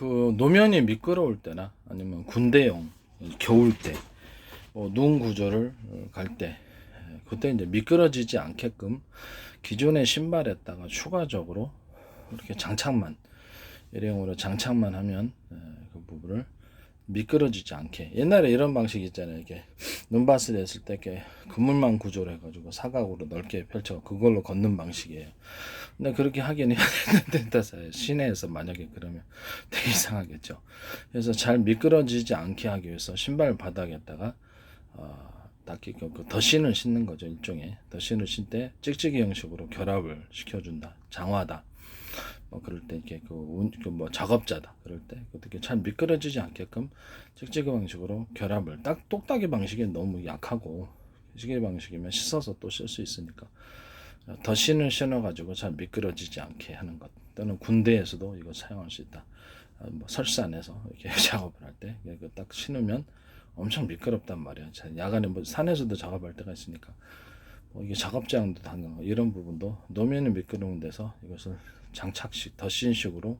그 노면이 미끄러울 때나 아니면 군대용 겨울 때, 뭐 눈 구조를 갈 때, 그때 이제 미끄러지지 않게끔 기존의 신발에다가 추가적으로 이렇게 장착만 일회용으로 장착만 하면 에, 그 부분을 미끄러지지 않게. 옛날에 이런 방식 있잖아요. 이게 눈밭을 했을 때 이렇게 그물망 구조로 해가지고 사각으로 넓게 펼쳐 그걸로 걷는 방식이에요. 근데 그렇게 하기는 된다 시내에서 만약에 그러면 되게 이상하겠죠. 그래서 잘 미끄러지지 않게 하기 위해서 신발 바닥에다가 어, 딱히 그, 그 더신을 신는 거죠 일종의. 더신을 신 때 찍찍이 형식으로 결합을 시켜준다. 장화다 뭐 그럴 때 이렇게 그뭐 작업자다. 그럴 때 어떻게 잘 미끄러지지 않게끔 찍찍이 방식으로 결합을 딱 똑딱이 방식이 너무 약하고 시계 방식이면 씻어서 또 쓸 수 있으니까 더 신을 신어가지고 잘 미끄러지지 않게 하는 것 또는 군대에서도 이거 사용할 수 있다. 아, 뭐 설산에서 이렇게 작업을 할때딱 신으면 엄청 미끄럽단 말이야. 자, 야간에 뭐 산에서도 작업할 때가 있으니까 뭐 이게 작업장도 당연하고 이런 부분도 노면이 미끄러운 데서 이것을 장착식 더신식으로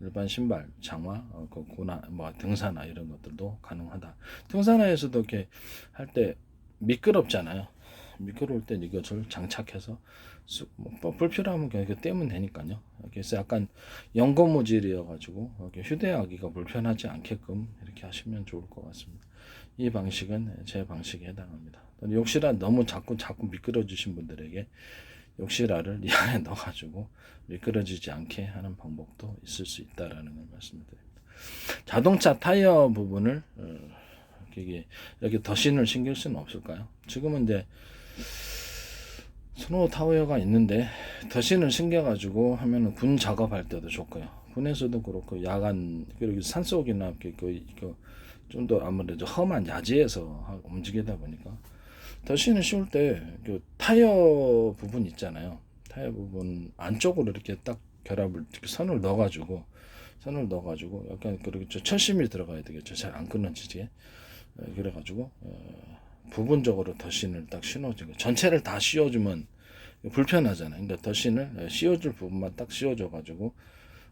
일반 신발, 장화, 어, 그 고나, 뭐 등산화 이런 것들도 가능하다. 등산화에서도 이렇게 할 때 미끄럽잖아요. 미끄러울 때 이것을 장착해서 쑥, 뭐, 뭐 불필요하면 그냥 이렇게 떼면 되니까요. 그래서 약간 연고무질이어가지고 이렇게 휴대하기가 불편하지 않게끔 이렇게 하시면 좋을 것 같습니다. 이 방식은 제 방식에 해당합니다. 욕실안 너무 자꾸 자꾸 미끄러지신 분들에게 욕실알을 이 안에 넣어가지고 미끄러지지 않게 하는 방법도 있을 수 있다라는 걸 말씀드립니다. 자동차 타이어 부분을 어, 이게 여기 더신을 신길 수는 없을까요? 지금은 이제 스노우 타이어가 있는데 더신을 신겨가지고 하면은 군 작업할 때도 좋고요. 군에서도 그렇고 야간 그리고 산속이나 그, 그, 그 아무래도 험한 야지에서 움직이다 보니까 더신을 씌울 때 그 타이어 부분 있잖아요. 타이어 부분 안쪽으로 이렇게 딱 결합을 이렇게 선을 넣어가지고 선을 넣어가지고 약간 그리고 철심이 들어가야 되겠죠. 잘 안 끊어지게 예, 그래가지고 어, 부분적으로 더신을 딱 씌워주고 전체를 다 씌워주면 불편하잖아요. 그러니까 더신을 씌워줄 부분만 딱 씌워줘가지고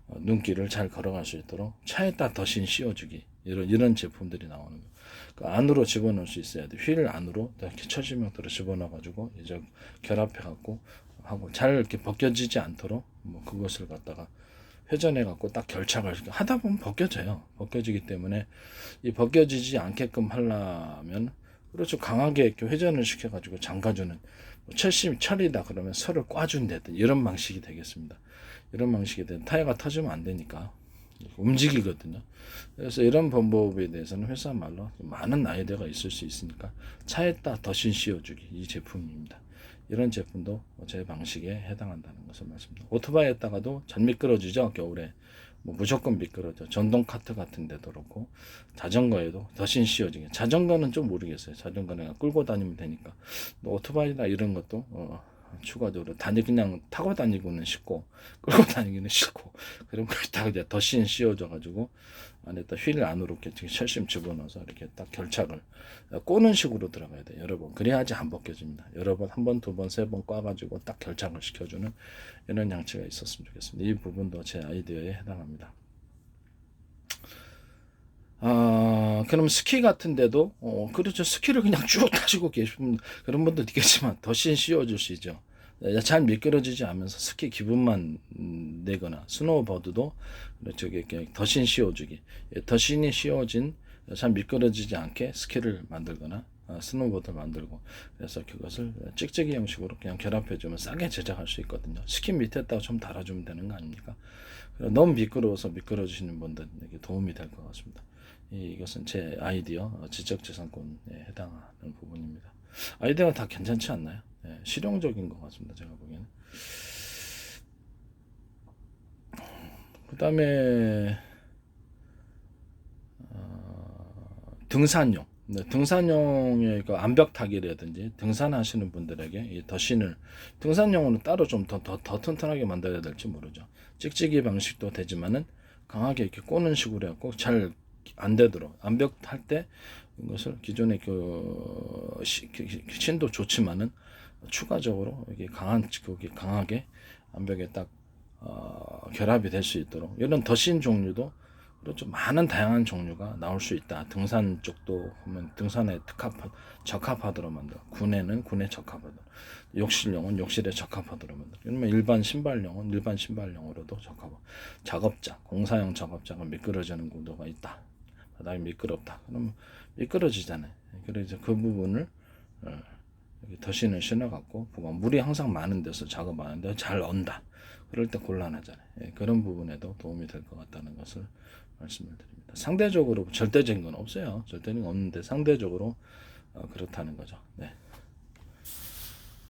어, 눈길을 잘 걸어갈 수 있도록 차에다 더신 씌워주기 이런 이런 제품들이 나오는 거예요. 그 안으로 집어넣을 수 있어야 돼. 휠 안으로 이렇게 철심형으로 집어넣어가지고 이제 결합해갖고 하고 잘 이렇게 벗겨지지 않도록 뭐 그것을 갖다가 회전해갖고 딱 결착을 하다 보면 벗겨져요. 벗겨지기 때문에 이 벗겨지지 않게끔 하려면 그렇죠 강하게 이렇게 회전을 시켜가지고 잠가주는 뭐 철심 철이다 그러면 설을 꽈준다든 이런 방식이 되겠습니다. 이런 방식이 된 타이어가 터지면 안 되니까 움직이거든요. 그래서 이런 방법에 대해서는 회사 말로 많은 아이디어가 있을 수 있으니까 차에다 더신 씌워주기 이 제품입니다. 이런 제품도 제 방식에 해당한다는 것을 말씀드립니다. 오토바이에다가도 잘 미끄러지죠 겨울에 뭐 무조건 미끄러져 전동 카트 같은 데도 그렇고 자전거에도 더신 씌워지게 자전거는 좀 모르겠어요 자전거는 끌고 다니면 되니까 오토바이나 이런 것도 어, 추가적으로 다니 그냥 타고 다니고는 싫고 끌고 다니기는 싫고 그럼 다 이제 더신 씌워져 가지고 안에다 휠 안으로 이렇게 철심 집어넣어서 이렇게 딱 결착을 꼬는 식으로 들어가야 돼 여러 번. 그래야지 안 벗겨집니다. 여러 번 한 번 두 번 세 번 꽈 가지고 딱 결착을 시켜주는 이런 양치가 있었으면 좋겠습니다. 이 부분도 제 아이디어에 해당합니다 아, 그럼 스키 같은데도, 어, 그렇죠. 스키를 그냥 쭉 타시고 계신 그런 분도 있겠지만, 더신 있죠. 잘 미끄러지지 않으면서 스키 기분만 음, 내거나, 스노우보드도. 이렇게 더신 씌워주기. 예, 더신이 씌워진, 잘 미끄러지지 않게 스키를 만들거나, 어, 스노우보드를 만들고, 그래서 그것을 찍찍이 형식으로 그냥 결합해주면 싸게 제작할 수 있거든요. 스키 밑에다가 좀 달아주면 되는 거 아닙니까? 너무 미끄러워서 미끄러지시는 분들에게 도움이 될 것 같습니다. 이것은 제 아이디어 어, 지적재산권에 해당하는 부분입니다. 아이디어가 다 괜찮지 않나요? 네, 실용적인 것 같습니다. 제가 보기에는. 그 다음에 어, 등산용. 네, 등산용의 그 암벽 타기라든지 등산하시는 분들에게 이 더신을 등산용으로 따로 좀 더 더 더 튼튼하게 만들어야 될지 모르죠. 찍찍이 방식도 되지만은 강하게 이렇게 꼬는 식으로 해갖고 잘 안 되도록 암벽 할 때 이것을 기존의 그 신도 좋지만은 추가적으로 이게 강한 거기 강하게 암벽에 딱 어, 결합이 될 수 있도록 이런 더신 종류도 그렇죠. 많은 다양한 종류가 나올 수 있다. 등산 쪽도 보면 등산에 특합 적합하도록 만들. 군에는 군에 적합하도록. 욕실용은 욕실에 적합하도록 만들. 그러면 일반 신발용은 일반 신발용으로도 적합. 작업자, 공사용 작업자가 미끄러지는 구도가 있다. 바닥이 미끄럽다. 그러면 미끄러지잖아요. 그래서 그 부분을 어, 더신을 신어갖고 보고 물이 항상 많은 데서 작업하는데 잘 언다. 그럴 때 곤란하잖아요. 예, 그런 부분에도 도움이 될 것 같다는 것을 말씀을 드립니다. 상대적으로 절대적인 건 없어요. 절대적인 건 없는데 상대적으로 어, 그렇다는 거죠. 네.